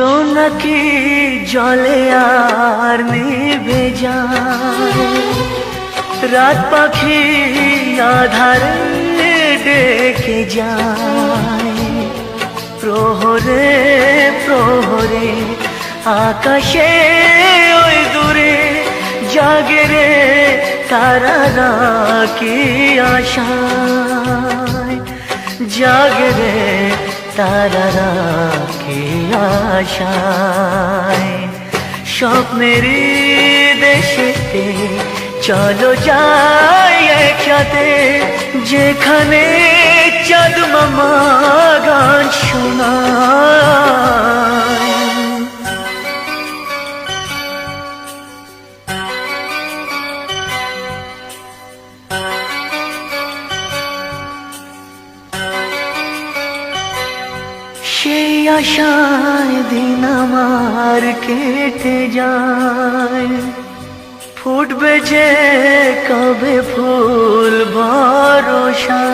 তো নাকি জলে আর নিভে যায়? রাত পাখি আধারে ডেকে যায়? প্রহরে প্রহরে, আকাশে ওই দূরে জাগে রে তারা কি আশায়। জাগে রে তারা কি আশায়। স্বপ্নের দেশেতে চলো যাই একসাথে যেখানে চাঁদ মামা সেই আশায় দিন আমার কেটে যায়। ফুটবে যে কবে ফুল ভরসা।